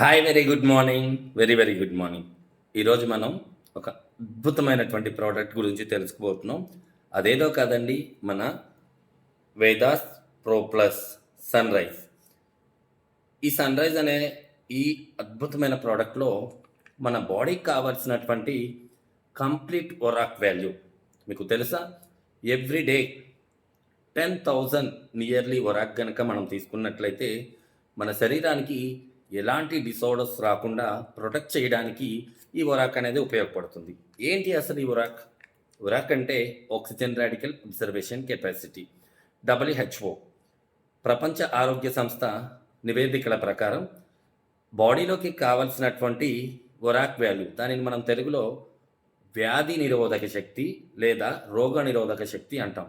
Hi very good morning very very good morning ఈరోజు మనం ఒక అద్భుతమైనటువంటి ప్రోడక్ట్ గురించి తెలుసుకోబోతున్నాం. అదేదో కాదండి మన Vedas pro plus sunrise ఈ సన్ రైజ్ అనే ఈ అద్భుతమైన ప్రోడక్ట్లో మన బాడీకి కావాల్సినటువంటి కంప్లీట్ ఒరాక్ వాల్యూ మీకు తెలుసా? Every day ten thousand nearly ORAC కనుక మనం తీసుకున్నట్లయితే మన శరీరానికి ఎలాంటి డిసార్డర్స్ రాకుండా ప్రొటెక్ట్ చేయడానికి ఈ ఒరాక్ అనేది ఉపయోగపడుతుంది. ఏంటి అసలు ఈ ఒరాక్ ఒరాక్ అంటే oxygen radical observation capacity WHO ప్రపంచ ఆరోగ్య సంస్థ నివేదికల ప్రకారం బాడీలోకి కావలసినటువంటి ఒరాక్ వాల్యూ దానిని మనం తెలుగులో వ్యాధి నిరోధక శక్తి లేదా రోగ నిరోధక శక్తి అంటాం.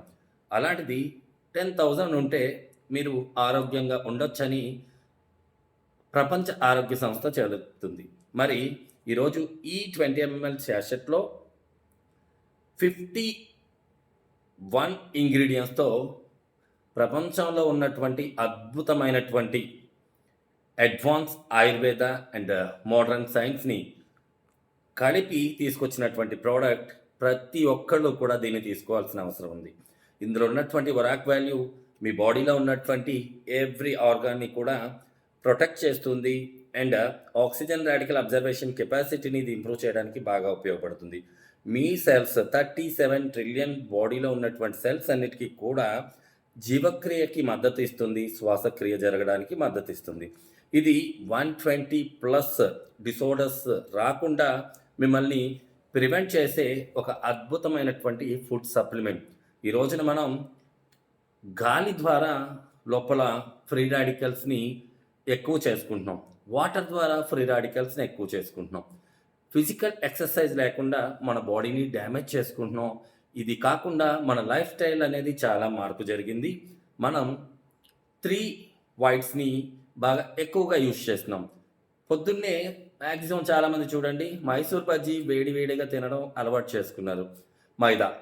అలాంటిది టెన్ థౌజండ్ ఉంటే మీరు ఆరోగ్యంగా ఉండొచ్చని ప్రపంచ ఆరోగ్య సంస్థ చెబుతుంది మరి ఈరోజు ఈ ట్వంటీ ఎంఎల్ శాషెట్లో ఫిఫ్టీ వన్ ఇంగ్రీడియంట్స్తో ప్రపంచంలో ఉన్నటువంటి అద్భుతమైనటువంటి అడ్వాన్స్ ఆయుర్వేద అండ్ మోడర్న్ సైన్స్ని కలిపి తీసుకొచ్చినటువంటి ప్రోడక్ట్ ప్రతి ఒక్కళ్ళు కూడా దీన్ని తీసుకోవాల్సిన అవసరం ఉంది. ఇందులో ఉన్నటువంటి వరాక్ వాల్యూ మీ బాడీలో ఉన్నటువంటి ఎవ్రీ ఆర్గాన్ని కూడా ప్రొటెక్ట్ చేస్తుంది అండ్ ఆక్సిజన్ రాడికల్ అబ్జర్వేషన్ కెపాసిటీని ఇది ఇంప్రూవ్ చేయడానికి బాగా ఉపయోగపడుతుంది. మీ సెల్స్ థర్టీ సెవెన్ ట్రిలియన్ బాడీలో ఉన్నటువంటి సెల్స్ అన్నిటికీ కూడా జీవక్రియకి మద్దతు ఇస్తుంది శ్వాసక్రియ జరగడానికి మద్దతు ఇస్తుంది. ఇది వన్ ట్వంటీ ప్లస్ డిసోర్డర్స్ రాకుండా మిమ్మల్ని ప్రివెంట్ చేసే ఒక అద్భుతమైనటువంటి ఫుడ్ సప్లిమెంట్. ఈ రోజున మనం గాలి ద్వారా లోపల ఫ్రీ రాడికల్స్ని ఎక్కువ చేసుకుంటున్నాం. వాటర్ ద్వారా ఫ్రీ రాడికల్స్ని ఎక్కువ చేసుకుంటున్నాం. ఫిజికల్ ఎక్సర్సైజ్ లేకుండా మన బాడీని డ్యామేజ్ చేసుకుంటున్నాం. ఇది కాకుండా మన లైఫ్ స్టైల్ అనేది చాలా మార్పు జరిగింది. మనం త్రీ వైట్స్ని బాగా ఎక్కువగా యూజ్ చేస్తున్నాం. పొద్దున్నే మ్యాక్సిమం చాలామంది చూడండి మైసూర్ బజ్జీ వేడి వేడిగా తినడం అలవాటు చేసుకున్నారు. మైదా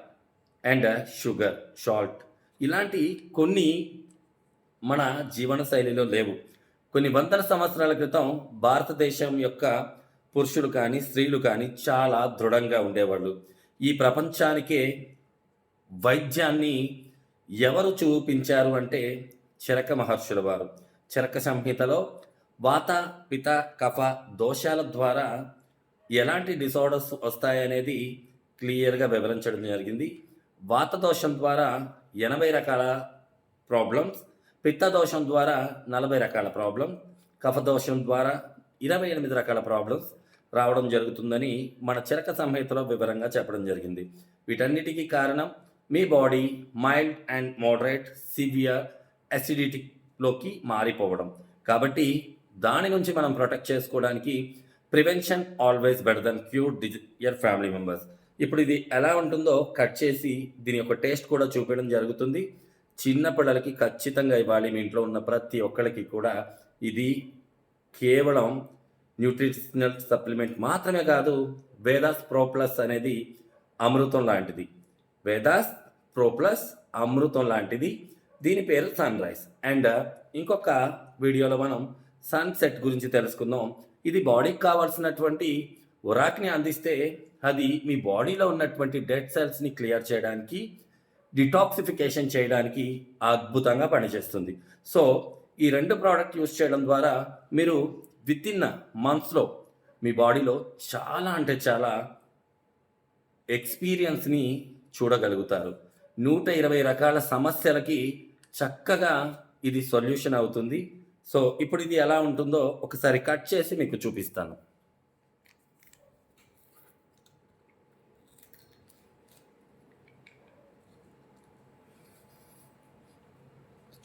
అండ్ షుగర్ సాల్ట్. ఇలాంటి కొన్ని మన జీవన శైలిలో లేవు. కొన్ని వందల సంవత్సరాల క్రితం భారతదేశం యొక్క పురుషులు కానీ స్త్రీలు కానీ చాలా దృఢంగా ఉండేవాళ్ళు. ఈ ప్రపంచానికే వైద్యాన్ని ఎవరు చూపించారు అంటే చిరక మహర్షుల వారు. చిరక సంహితలో వాత పిత కఫ దోషాల ద్వారా ఎలాంటి డిసార్డర్స్ వస్తాయనేది క్లియర్గా వివరించడం జరిగింది. వాత దోషం ద్వారా ఎనభై రకాల ప్రాబ్లమ్స్ పిత్త దోషం ద్వారా నలభై రకాల ప్రాబ్లం కఫదోషం ద్వారా ఇరవై ఎనిమిది రకాల ప్రాబ్లమ్స్ రావడం జరుగుతుందని మన చరక సంహితలో వివరంగా చెప్పడం జరిగింది. వీటన్నిటికీ కారణం మీ body mild and moderate severe అసిడిటీలోకి మారిపోవడం. కాబట్టి దాని నుంచి మనం ప్రొటెక్ట్ చేసుకోవడానికి prevention always better than cure these family members ఇప్పుడు ఇది ఎలా ఉంటుందో కట్ చేసి దీని యొక్క టేస్ట్ కూడా చూపించడం జరుగుతుంది. చిన్న పిల్లలకి ఖచ్చితంగా ఇవ్వాలి మీ ఇంట్లో ఉన్న ప్రతి ఒక్కరికి కూడా. ఇది కేవలం న్యూట్రిషనల్ సప్లిమెంట్ మాత్రమే కాదు వేదాస్ ప్రోప్లస్ అనేది అమృతం లాంటిది. వేదాస్ ప్రోప్లస్ అమృతం లాంటిది. దీని పేరు సన్ రైజ్. అండ్ ఇంకొక వీడియోలో మనం సన్సెట్ గురించి తెలుసుకుందాం. ఇది బాడీకి కావాల్సినటువంటి ఒరాక్ని అందిస్తే అది మీ బాడీలో ఉన్నటువంటి డెడ్ సెల్స్ని క్లియర్ చేయడానికి డిటాక్సిఫికేషన్ చేయడానికి అద్భుతంగా పనిచేస్తుంది. సో ఈ రెండు ప్రోడక్ట్ యూస్ చేయడం ద్వారా మీరు విత్ ఇన్ మంత్స్లో మీ బాడీలో చాలా అంటే చాలా ఎక్స్పీరియన్స్ని చూడగలుగుతారు. నూట ఇరవై రకాల సమస్యలకి చక్కగా ఇది సొల్యూషన్ అవుతుంది. సో ఇప్పుడు ఇది ఎలా ఉంటుందో ఒకసారి కట్ చేసి మీకు చూపిస్తాను.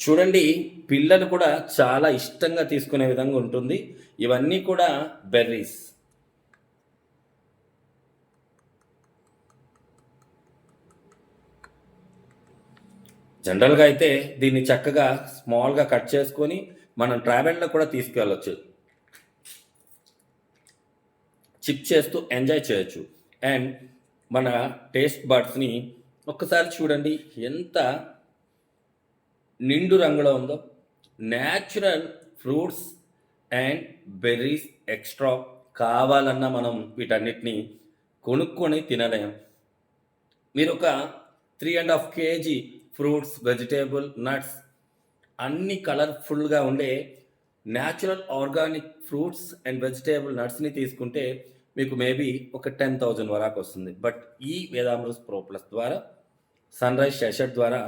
చూడండి పిల్లలు కూడా చాలా ఇష్టంగా తీసుకునే విధంగా ఉంటుంది. ఇవన్నీ కూడా బెర్రీస్. జనరల్గా అయితే దీన్ని చక్కగా స్మాల్గా కట్ చేసుకొని మనం ట్రావెల్లో కూడా తీసుకెళ్ళచ్చు. చిప్ చేస్తూ ఎంజాయ్ చేయొచ్చు. అండ్ మన టేస్ట్ బడ్స్ని ఒక్కసారి చూడండి ఎంత నిండు రంగులో ఉందో natural fruits and berries extra కావాలన్నా మనం వీటన్నిటిని కొనుక్కొని తినలేం. మీరు ఒక three and half KG fruits vegetable nuts అన్ని కలర్ఫుల్గా ఉండే natural organic fruits and vegetable నట్స్ని తీసుకుంటే మీకు మేబీ ఒక టెన్ థౌజండ్ వరకు వస్తుంది. బట్ ఈ వేదామృస్ ప్రో ప్లస్ ద్వారా సన్ రైజ్ షెషర్ ద్వారా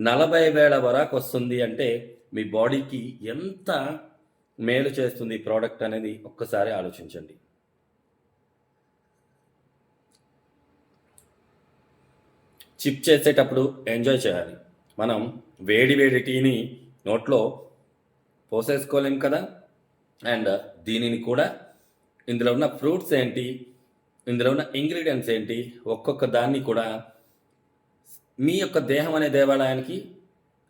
నలభై వేల వరకు వస్తుంది అంటే మీ బాడీకి ఎంత మేలు చేస్తుంది ఈ ప్రోడక్ట్ అనేది ఒక్కసారి ఆలోచించండి. చిప్ చేసేటప్పుడు ఎంజాయ్ చేయాలి. మనం వేడి వేడి టీని నోట్లో పోసేసుకోలేం కదా? అండ్ దీనిని కూడా ఇందులో ఉన్న ఫ్రూట్స్ ఏంటి? ఇందులో ఉన్న ఇంగ్రీడియంట్స్ ఏంటి? ఒక్కొక్క దాన్ని కూడా మీ యొక్క దేహం అనే దేవాలయానికి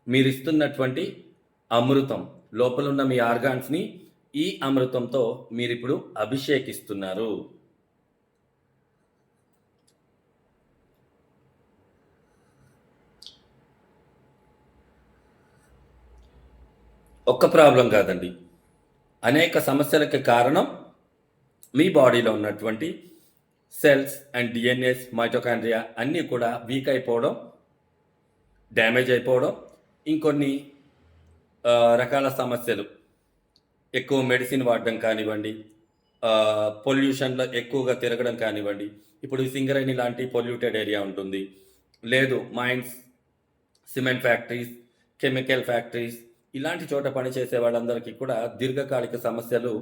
మీరు ఇస్తున్నటువంటి అమృతం లోపల ఉన్న మీ ఆర్గాన్స్ని ఈ అమృతంతో మీరు ఇప్పుడు అభిషేకిస్తున్నారు. ఒక్క ప్రాబ్లం కాదండి. అనేక సమస్యలకి కారణం మీ బాడీలో ఉన్నటువంటి సెల్స్ అండ్ డిఎన్ఎస్ మైటోకాండ్రియా అన్నీ కూడా వీక్ అయిపోవడం డ్యామేజ్ అయిపోవడం ఇంకొన్ని రకాల సమస్యలు. ఎక్కువ మెడిసిన్ వాడడం కానివ్వండి పొల్యూషన్లో ఎక్కువగా తిరగడం కానివ్వండి. ఇప్పుడు సింగరేణి లాంటి పొల్యూటెడ్ ఏరియా ఉంటుంది. లేదు mines cement factories chemical factories ఇలాంటి చోట పనిచేసే వాళ్ళందరికీ కూడా దీర్ఘకాలిక సమస్యలు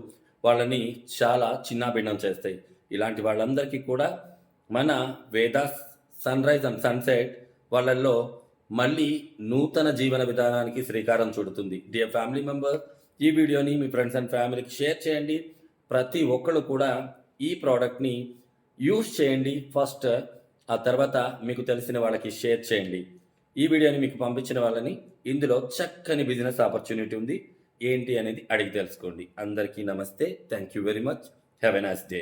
వాళ్ళని చాలా చిన్నాభిన్నం చేస్తాయి. ఇలాంటి వాళ్ళందరికీ కూడా మన Vedas sunrise and sunset వాళ్ళల్లో మళ్ళీ నూతన జీవన విధానానికి శ్రీకారం చుడుతుంది. డియర్ ఫ్యామిలీ మెంబర్ ఈ వీడియోని మీ ఫ్రెండ్స్ అండ్ ఫ్యామిలీకి షేర్ చేయండి. ప్రతి ఒక్కళ్ళు కూడా ఈ ప్రోడక్ట్ని యూస్ చేయండి. ఫస్ట్ ఆ తర్వాత మీకు తెలిసిన వాళ్ళకి షేర్ చేయండి. ఈ వీడియోని మీకు పంపించిన వాళ్ళని ఇందులో చక్కని బిజినెస్ ఆపర్చునిటీ ఉంది. ఏంటి అనేది అడిగి తెలుసుకోండి. అందరికీ నమస్తే. Thank you very much have a nice day